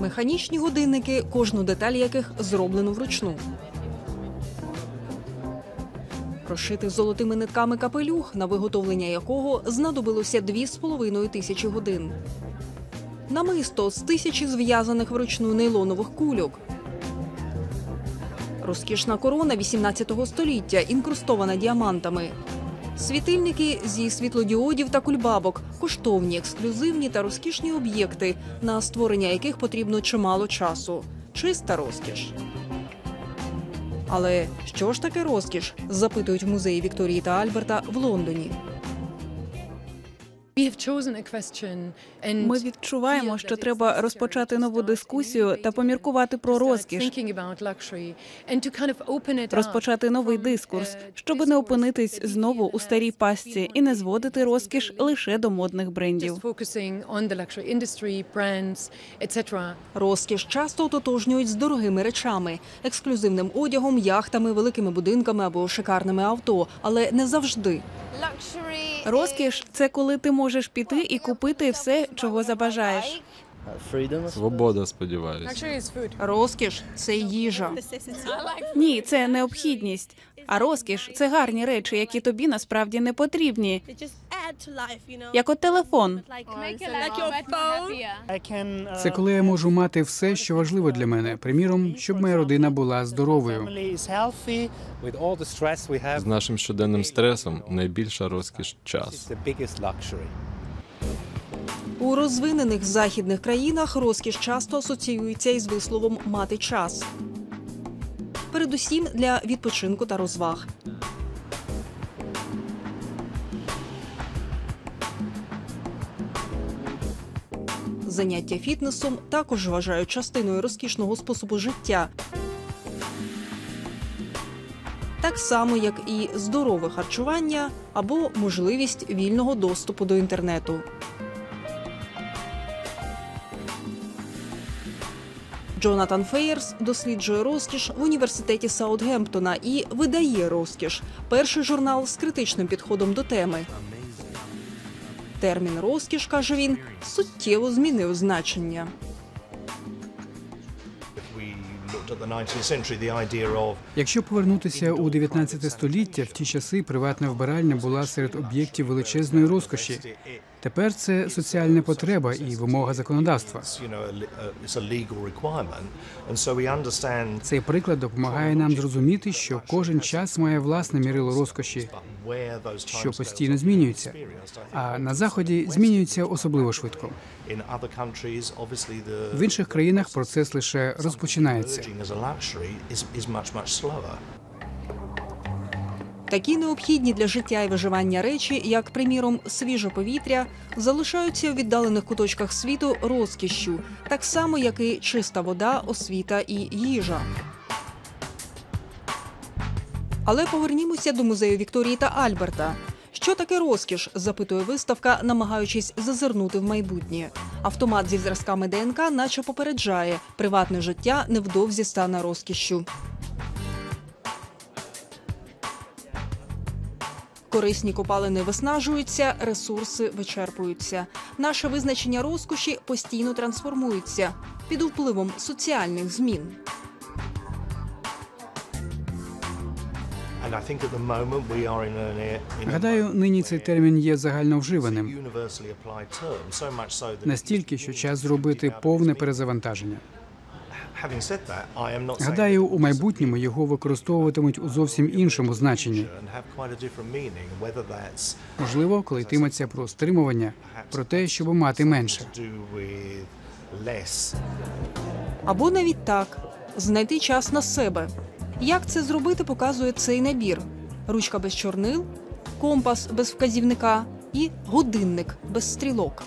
Механічні годинники, кожну деталь яких зроблено вручну. Розшити золотими нитками капелюх, на виготовлення якого знадобилося 2,5 тисячі годин. Намисто з тисячі зв'язаних вручну нейлонових кульок. Розкішна корона 18 століття, інкрустована діамантами. Світильники зі світлодіодів та кульбабок, коштовні, ексклюзивні та розкішні об'єкти, на створення яких потрібно чимало часу. Чиста розкіш. Але що ж таке розкіш? запитують в музеї Вікторії та Альберта в Лондоні. Ми відчуваємо, що треба розпочати нову дискусію та поміркувати про розкіш, розпочати новий дискурс, щоб не опинитись знову у старій пастці і не зводити розкіш лише до модних брендів. Розкіш часто ототожнюють з дорогими речами, ексклюзивним одягом, яхтами, великими будинками або шикарними авто, але не завжди. Розкіш це коли ти можеш піти і купити все, чого забажаєш. Свобода, сподіваюся. Розкіш це їжа. Ні, це необхідність. А розкіш це гарні речі, які тобі насправді не потрібні, як от телефон. Це коли я можу мати все, що важливо для мене. Приміром, щоб моя родина була здоровою. З нашим щоденним стресом найбільша розкіш час. У розвинених західних країнах розкіш часто асоціюється із висловом мати час. Передусім для відпочинку та розваг. Заняття фітнесом також вважають частиною розкішного способу життя. Так само, як і здорове харчування або можливість вільного доступу до інтернету. Джонатан Фейерс досліджує розкіш в університеті Саутгемптона і видає розкіш перший журнал з критичним підходом до теми. Термін розкіш, каже він, суттєво змінив значення. Якщо повернутися у 19 століття, в ті часи приватна вбиральня була серед об'єктів величезної розкоші. Тепер це соціальна потреба і вимога законодавства. Цей приклад допомагає нам зрозуміти, що кожен час має власне мірило розкоші, що постійно змінюється. А на заході змінюється особливо швидко. В інших країнах процес лише розпочинається. Такі необхідні для життя і виживання речі, як, приміром, свіже повітря, залишаються у віддалених куточках світу розкішшю, так само, як і чиста вода, освіта і їжа. Але повернімося до музею Вікторії та Альберта. Що таке розкіш? запитує виставка, намагаючись зазирнути в майбутнє. Автомат зі зразками ДНК, наче попереджає, приватне життя невдовзі стане розкішшю. Корисні копалини виснажуються, ресурси вичерпуються. Наше визначення розкоші постійно трансформується під впливом соціальних змін. Гадаю, нині цей термін є загальновживаним настільки, що час зробити повне перезавантаження. Гадаю, у майбутньому його використовуватимуть у зовсім іншому значенні. Можливо, коли йтиметься про стримування, про те, щоб мати менше. Або навіть так знайти час на себе. Як це зробити, показує цей набір: ручка без чорнил, компас без вказівника і годинник без стрілок.